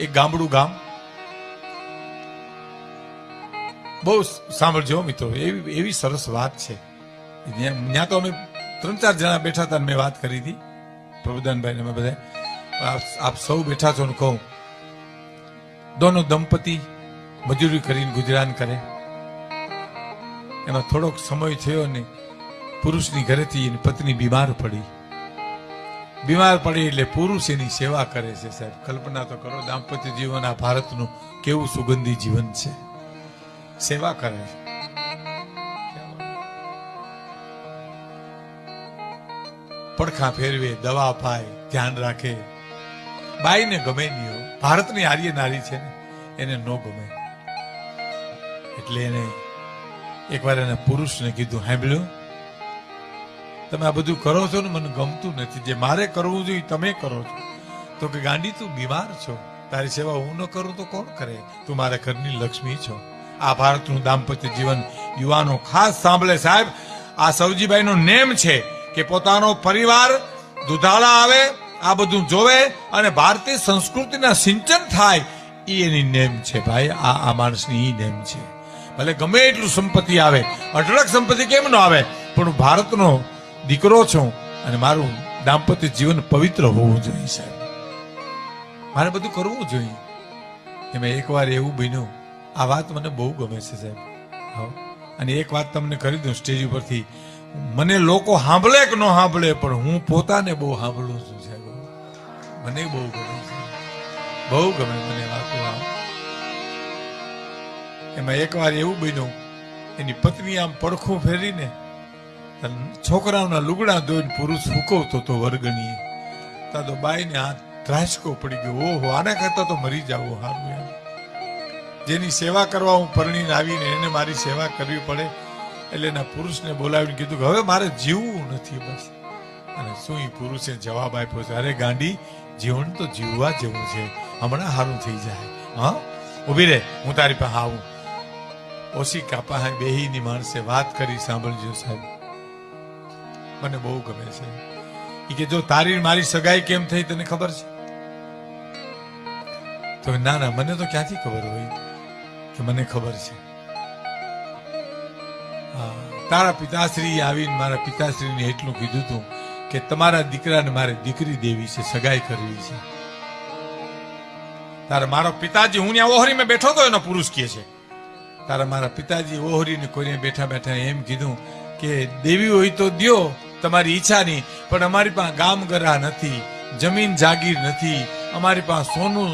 એક ગામડું ગામ. બહુ સાંભળજો મિત્રો, એવી એવી સરસ વાત છે. ત્યાં તો અમે ત્રણ ચાર જણા બેઠા હતા મેં વાત કરી હતી. પ્રભુદાનભાઈને અમે બધા આપ આપ સૌ બેઠા છો ને કહું. દોનો દંપતિ મજૂરી કરીને ગુજરાન કરે. એમાં થોડોક સમય થયો ને પુરુષની ઘરેથી એની પત્ની બીમાર પડી. બીમાર પડે એટલે પુરુષ એની સેવા કરે છે સાહેબ. કલ્પના તો કરો, દાંપત્ય જીવન આ ભારતનું કેવું સુગંધી જીવન છે. સેવા કરે છે. પડખા ફેરવે, દવા પાય, ધ્યાન રાખે. બાઈને ગમે નહીં ભારતની આર્ય નારી છે ને, એને નો ગમે. એટલે એને એકવાર એને પુરુષને કીધું સાંભળ્યું તમે આ બધું કરો છો ને, મને ગમતું નથી. જે મારે કરવું જોઈએ તમે કરો છો. તો કે, ગાંડી, તું બીમાર છો. તારી સેવા હું ન કરું તો કોણ કરે? તું મારા ઘરની લક્ષ્મી છો. આ ભારતનું દાંપત્ય જીવન યુવાનો ખાસ સાંભળે સાહેબ. આ સૌજીભાઈનો નેમ છે કે પોતાનો પરિવાર દુધાળા આવે, આ બધું જોવે અને ભારતીય સંસ્કૃતિના સિંચન થાય એ એની નેમ છે ભાઈ. આ આ માણસની નેમ છે. ભલે ગમે એટલું સંપત્તિ આવે, અઢળક સંપત્તિ કેમ ન આવે, પણ ભારતનો દીકરો છું અને મારું દાંપત્ય જીવન પવિત્ર હોવું જોઈએ, સાહેબ. મારે બધું કરવું જોઈએ. એમાં એકવાર એવું બન્યું. આ વાત મને બહુ ગમે છે, સાહેબ. અને એક વાત તમને કરી દઉં સ્ટેજ ઉપરથી. મને લોકો સાંભળે કે ન સાંભળે પણ હું પોતાને બહુ સાંભળું છું, સાહેબ. મને બહુ ગમે છે. બહુ ગમે મને વાતો એમાં એકવાર એવું બન્યું. એની પત્ની આમ પડખું ફેરીને છોકરાઓના લુગડા ધોઈને પુરુષ હુકવતો હતો વર્ગણીએ ત્યાં તો બાઈને હાથ ત્રાસકો પડી ગયો. ઓહો, આના કરતા તો મરી જાવ હારું એમ. જેની સેવા કરવા હું પરણીને આવીને એને મારી સેવા કરવી પડે. એટલે એના પુરુષને બોલાવીને કીધું કે હવે મારે જીવવું નથી બસ. અને શું એ પુરુષે જવાબ આપ્યો છે? અરે ગાંડી જીવન તો જીવવા જેવું છે. હમણાં સારું થઈ જાય. હા? ઊભી રે, હું તારી પાસે આવું. ઓછી કાપા બેહીની માણસે વાત કરી, સાંભળજો સાહેબ. મને બહુ ગમે છે. કે જો તારી મારી સગાઈ કેમ થઈ તને ખબર છે? તો ના ના મને તો ક્યાંથી ખબર હોય કે મને ખબર છે? તારા પિતાશ્રી આવીને મારા પિતાશ્રીને એટલું કીધું હતું કે તમારા દીકરાને મારે દીકરી દેવી છે, સગાઈ કરવી છે. તારા મારો પિતાજી, હું ત્યાં ઓહરીમાં બેઠો તો એનો પુરુષ કહે છે. તારા મારા પિતાજી ઓહરીને કોઈને બેઠા બેઠા એમ કીધું કે દેવી હોય તો દ્યો તમારી ઈચ્છાની પણ અમારી પાસે ગામ ગરા નથી જમીન જાગીર નથી અમારી પાસે સોનું